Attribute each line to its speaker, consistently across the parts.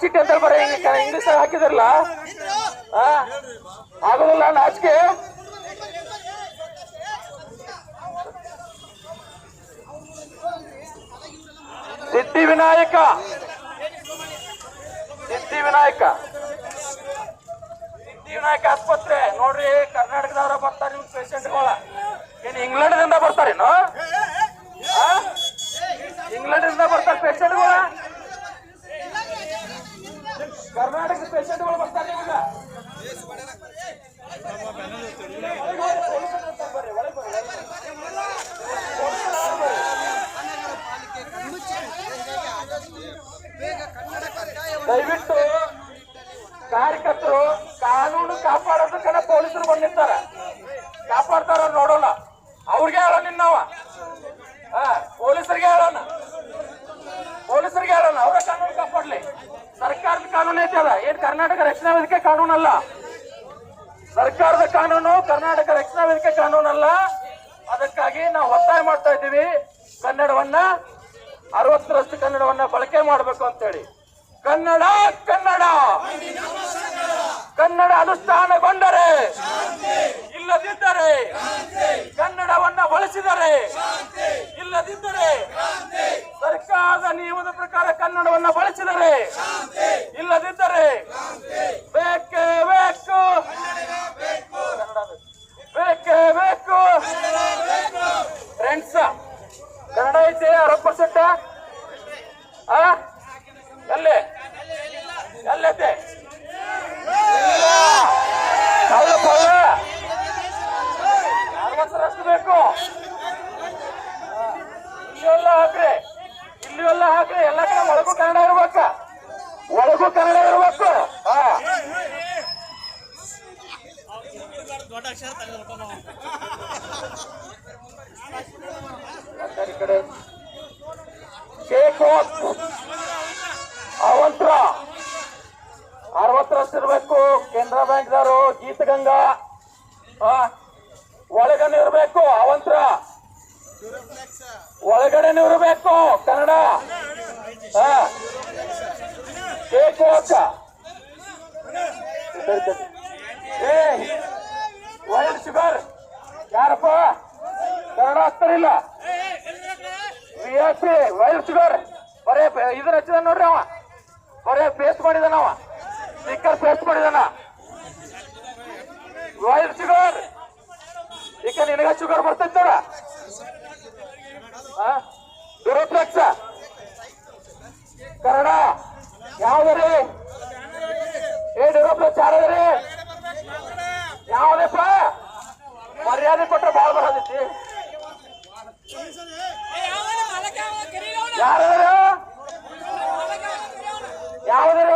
Speaker 1: City ಅಂತ ಬರ English ಹಾಕಿದ್ರಲ್ಲ? ಆಗೋದಿಲ್ಲ ನಾಚಿಕೆ? ಸಿದ್ಧಿ ವಿನಾಯಕ. ಸಿದ್ಧಿ ವಿನಾಯಕ. ಸಿದ್ಧಿ ವಿನಾಯಕ ಆಸ್ಪತ್ರೆ. ನೋಡ್ರಿ, ಕರ್ನಾಟಕದವ್ರ ಬರ್ತಾರೆ ನಿಮ್ ಪೇಷಂಟ್ಗಳ. ಏನ್ ಇಂಗ್ಲೆಂಡ್ ದಿಂದ ಬರ್ತಾರೇನು? ಇಂಗ್ಲೆಂಡ್ ದಿಂದ ಬರ್ತಾರೆ ಪೇಷಂಟ್ಗಳ? ಕರ್ನಾಟಕದ ಪೇಷಂಟ್ಗಳು ಬರ್ತಾರೆ ಬರ್ರಿ. ದಯವಿಟ್ಟು ಕಾರ್ಯಕರ್ತರು ಕಾನೂನು ಕಾಪಾಡೋದಕ್ಕನ ಪೊಲೀಸರು ಬಂದಿರ್ತಾರ. ಕಾಪಾಡ್ತಾರ ನೋಡೋಣ. ಅವ್ರಿಗೆ ಹೇಳೋಣ ನಿನ್ನವ. ಪೊಲೀಸರಿಗೆ ಹೇಳೋಣ. ಪೊಲೀಸರಿಗೆ ಹೇಳೋಣ. ಅವರ ಕಾನೂನು ಕಾಪಾಡ್ಲಿ. ಸರ್ಕಾರದ ಕಾನೂನು ಐತೆ ಅದ ಏನ್ ಕರ್ನಾಟಕ ರಕ್ಷಣಾ ವೇದಿಕೆ ಕಾನೂನಲ್ಲ? ಸರ್ಕಾರದ ಕಾನೂನು ಕರ್ನಾಟಕ ರಕ್ಷಣಾ ವೇದಿಕೆ ಕಾನೂನಲ್ಲ. ಅದಕ್ಕಾಗಿ ನಾವು ಒತ್ತಾಯ ಮಾಡ್ತಾ ಇದ್ದೀವಿ. ಕನ್ನಡವನ್ನ ಅರವತ್ತರಷ್ಟು ಕನ್ನಡವನ್ನ ಬಳಕೆ ಮಾಡಬೇಕು ಅಂತೇಳಿ. ಕನ್ನಡ ಕನ್ನಡ! ಕನ್ನಡ ಅನುಷ್ಠಾನಗೊಂಡರೆ ಇಲ್ಲದಿದ್ದರೆ ಕನ್ನಡವನ್ನ ಬಳಸಿದರೆ ಇಲ್ಲದಿದ್ದರೆ ಸರ್ಕಾರದ ನಿಯಮದ ಪ್ರಕಾರ ಕನ್ನಡವನ್ನ ಬಳಸಿದರೆ ಇಲ್ಲದಿದ್ದರೆ ಅರವತ್ತರಷ್ಟು ಇರಬೇಕು. ಕೆನರಾ ಬ್ಯಾಂಕ್ದವರು ಗೀತಗಂಗಾ ಆ, ಒಳಗನೆ ಇರಬೇಕು ಅವಂತ್ರ. ಒಳಗಡೆ ಇರಬೇಕು ಕನ್ನಡ. ಅಕ್ಕ ಏ ವೈಲ್ಡ್ ಶುಗರ್. ಯಾರಪ್ಪ? ಕನ್ನಡ ಹಾಕ್ತಾರಿಲ್ಲ ವಿ ಎಸ್ ವೈಲ್ಡ್ ಶುಗರ್. ಬರೇ ಇದ್ರ ಹಚ್ಚಿದ ನೋಡ್ರಿ ಅವ. ಬರೇ ಪೇಸ್ಟ್ ಮಾಡಿದಾನ ಸ್ಟಿಕ್ಕರ್ ಪೇಸ್ಟ್ ಮಾಡಿದಾನ. ರಾಯಲ್ ಶುಗರ್ ಈಗ ನಿನಗ ಶುಗರ್ ಬರ್ತೈತೆ ನೋಡ. ದುರುಪ್ಲಕ್ಷ ಕನ್ನಡ. ಯಾವ್ದ್ರಿ ಏ ಡುರೋಪ್ಲಕ್ಷ ಯಾರದ್ರಿ ಯಾವ್ದಪ್ಪ? ಮರ್ಯಾದೆ ಕೊಟ್ಟರೆ ಬಾಳ್ ಬರೋದೈತಿ ಯಾರು ಯಾವ್ದಾರು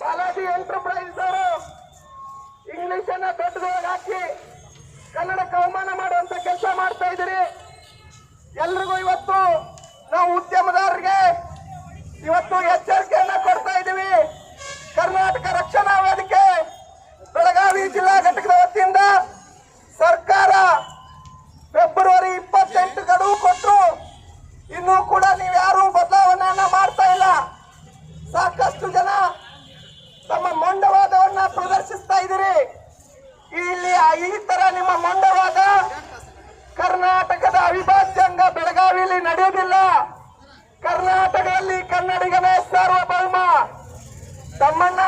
Speaker 2: ಬಾಲಾಜಿ ಎಂಟರ್ಪ್ರೈಸ್ ಅವರು ಇಂಗ್ಲಿಷ್ ಅನ್ನ ದೊಡ್ಡದಾಗ ಹಾಕಿ ಕನ್ನಡಕ್ಕೆ ಅವಮಾನ ಮಾಡುವಂತ ಕೆಲಸ ಮಾಡ್ತಾ ಇದ್ದೀರಿ. ಎಲ್ರಿಗೂ ಇವತ್ತು ನಾವು ಉದ್ಯಮದಾರರಿಗೆ ಇವತ್ತು ಎಚ್ಚರಿಕೆಯನ್ನ ಕೊಡ್ತಾ ಇದ್ದೀವಿ. ಕರ್ನಾಟಕ ರಕ್ಷಣಾ ವೇದಿಕೆ, ಬೆಳಗಾವಿ ಜಿಲ್ಲಾ ಘಟಕದ ವತಿಯಿಂದ
Speaker 1: están.